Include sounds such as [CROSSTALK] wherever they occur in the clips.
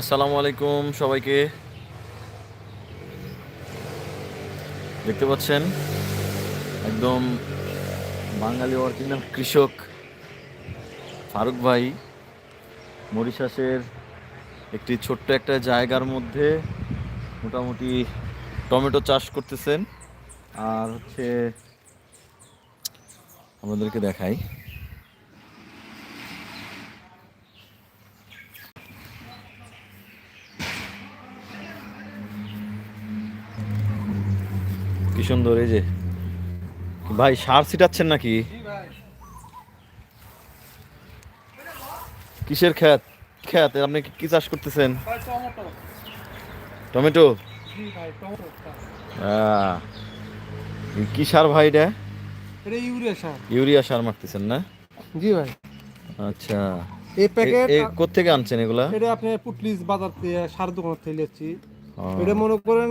আসসালামু আলাইকুম সবাইকে। দেখতে পাচ্ছেন? একদম বাঙালি অরিজিনাল কৃষক ফারুক ভাই মরিশাসের একটি ছোট্ট একটা জায়গার মধ্যে মোটামুটি টমেটো চাষ করতেছেন। আর হচ্ছে আমাদেরকে দেখাই। কি সুন্দর এই যে। ভাই সার ছিটাচ্ছেন নাকি? কিসের খ্যাত? খ্যাত আপনি কি- চাষ করতেছেন? টমেটো? কি সার ভাই এটা? ইউরিয়া সার। ইউরিয়া সার মারতেছেন না? জি ভাই। আচ্ছা। এই প্যাকেট এ কোত্থেকে আনছেন এগুলা? এটা আপনি পুটলিস বাজার থেকে সার দোকান থেকে লিয়েছি ও, এটা মনে করেন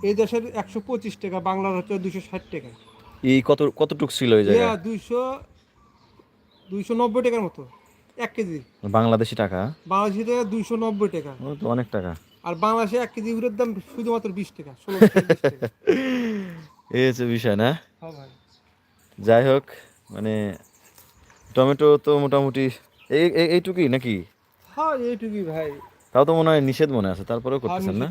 এই দেশের একশো পঁচিশ টাকা বাংলার হচ্ছে দুইশো ষাট টাকা। এই কত কতটুক ছিল এই জায়গায়? দুইশো দুইশো নব্বই টাকার মতো এক কেজি। বাংলাদেশি টাকা? বাংলাদেশি টাকা দুইশো নব্বই টাকা। তো অনেক টাকা। আর বাংলাদেশে এক কেজি ইউরিয়ার দাম শুধুমাত্র বিশ টাকা ষোলো [LAUGHS] এই হচ্ছে বিষয় না? হ্যাঁ যাই হোক মানে টমেটো তো মোটামুটি এই- এইটুকুই নাকি? হ্যাঁ এইটুকুই ভাই। তাও তো মনে হয় নিষেধ মনে আছে তারপরেও হ্যাঁ, করতেছেন না।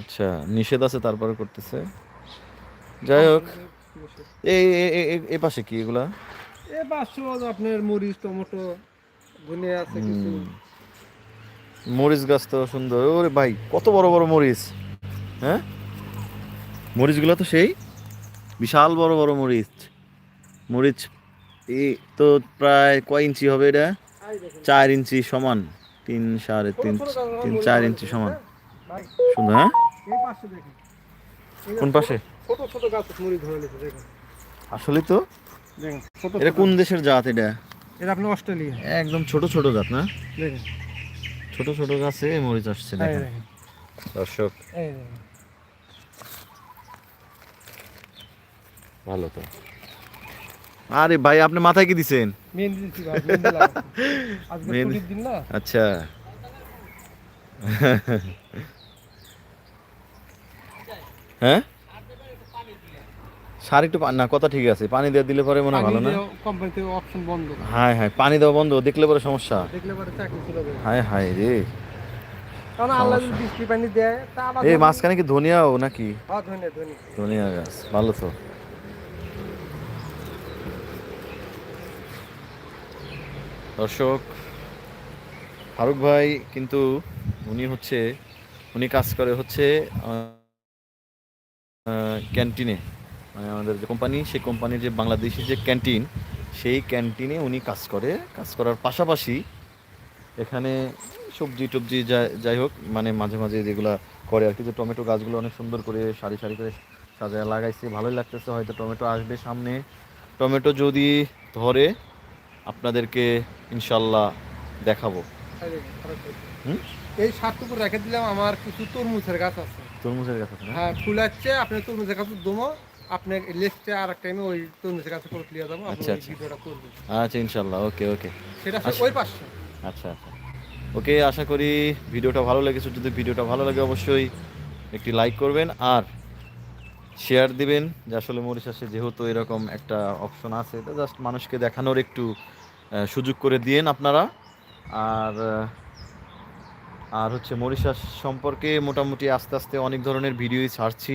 আচ্ছা নিষেধ আছে তারপরে করতেছে। যাই হোক এই এই পাশে কি এগুলা? এ পাঁচশো আপনার মরিচ টমেটো ধনে আছে কিছু। মরিচ গাছ তো সুন্দর। ওরে ভাই কত বড় বড় মরিচ। হ্যাঁ? মরিচগুলো তো সেই বিশাল বড় বড় মরিচ। মরিচ এই তো প্রায় কয় ইঞ্চি হবে এটা? চার ইঞ্চি সমান। তিন সাড়ে তিন তিন চার ইঞ্চি সমান। ভাই, সুন্দর হ্যাঁ? কোন পাশে? ছোট ছোট গাছ মরিচ ধরে নিয়েছে আসলে তো? এটা কোন দেশের জাত এটা? এটা আপনি অস্ট্রেলিয়া। একদম ছোট ছোট জাত না? দেখেন। ছোট ছোট গাছে মরিচ আসছে দেখেন। দর্শক। ভালো তো। আরে ভাই আপনি মাথায় কি দিছেন? আচ্ছা। হ্যাঁ? সার একটু না কথা ঠিক আছে। পানি দিয়ে দিলে পরে মনে হয় ভালো না? অপশন বন্ধ। হায় হায় পানি দেওয়া বন্ধ দেখলে পরে সমস্যা। দেখলে পরে চাকরি চলে যাবে হায় হায় রে। কারণ আল্লাহ যদি বৃষ্টি পানি দেয় তা এই মাঝখানে কি ধনিয়াও নাকি? হ্যাঁ ধনে ধনে ধনিয়া গাছ ভালো তো। দর্শক, ফারুক ভাই কিন্তু উনি হচ্ছে, উনি কাজ করে হচ্ছে ক্যান্টিনে। মানে আমাদের যে কোম্পানি সেই কোম্পানির যে বাংলাদেশি যে ক্যান্টিন, সেই ক্যান্টিনে উনি কাজ করে। কাজ করার পাশাপাশি এখানে সবজি টবজি যাই হোক মানে মাঝে মাঝে যেগুলো করে আর কি, যে টমেটো গাছগুলো অনেক সুন্দর করে সারি সারি করে সাজায় লাগাইছে। ভালোই লাগতেছে, হয়তো টমেটো আসবে সামনে। টমেটো যদি ধরে আপনাদেরকে ইনশাল্লাহ দেখাবো। এই সারটুকু রেখে দিলাম আমার কিছু তরমুজের গাছ আছে। তরমুজের গাছ আছে হ্যাঁ ফুল আসছে আপনি তরমুজের গাছ দমো আপনি লেস্টে আর এক টাইমে ওই তরমুজের গাছে করে ক্লিয়ার যাব আচ্ছা, আচ্ছা। আচ্ছা ইনশাল্লাহ ওকে ওকে। সেটা আচ্ছা। ওই পাশে। আচ্ছা আচ্ছা। ওকে আশা করি ভিডিওটা ভালো লেগেছে। যদি ভিডিওটা ভালো লাগে অবশ্যই একটি লাইক করবেন। আর শেয়ার দিবেন। যে আসলে মরিশাসে যেহেতু এরকম একটা অপশন আছে, এটা জাস্ট মানুষকে দেখানোর একটু সুযোগ করে দিয়েন আপনারা। আর আর হচ্ছে মরিশাস সম্পর্কে মোটামুটি আস্তে আস্তে অনেক ধরনের ভিডিওই ছাড়ছি।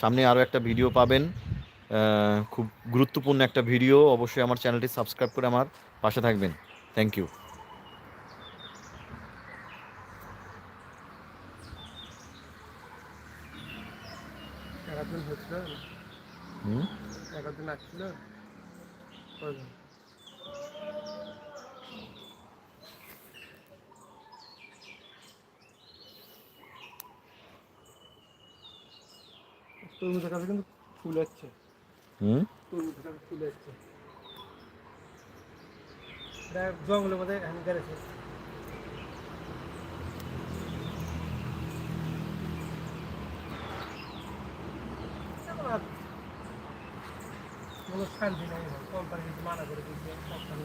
সামনে আরও একটা ভিডিও পাবেন। খুব গুরুত্বপূর্ণ একটা ভিডিও অবশ্যই আমার চ্যানেলটি সাবস্ক্রাইব করে আমার পাশে থাকবেন। থ্যাংক ইউ একদিন হচ্ছিল হুম? একদিন আসছিল? তরমুজের কাছে কিন্তু ফুল হচ্ছে হুম? তরমুজের কাছে ফুল দেখ জঙ্গলের মধ্যে এখন গেছে কোনো শান্তি নাই কোম্পানি মানা করে দিচ্ছে কোম্পানি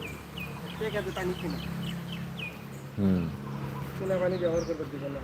ঠিক আছে তা নিচ্ছি না। হুম। চুনা পানি ব্যবহার করতে দিবে না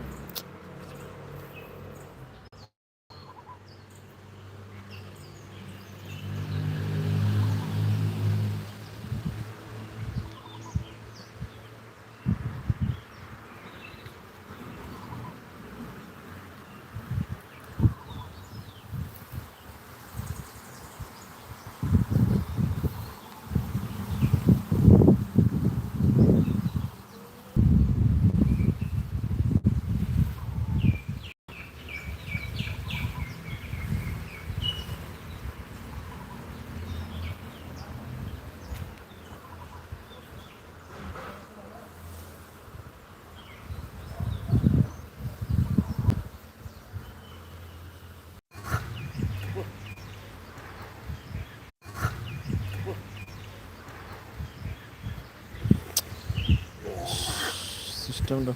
മാറ്റമുണ്ടോ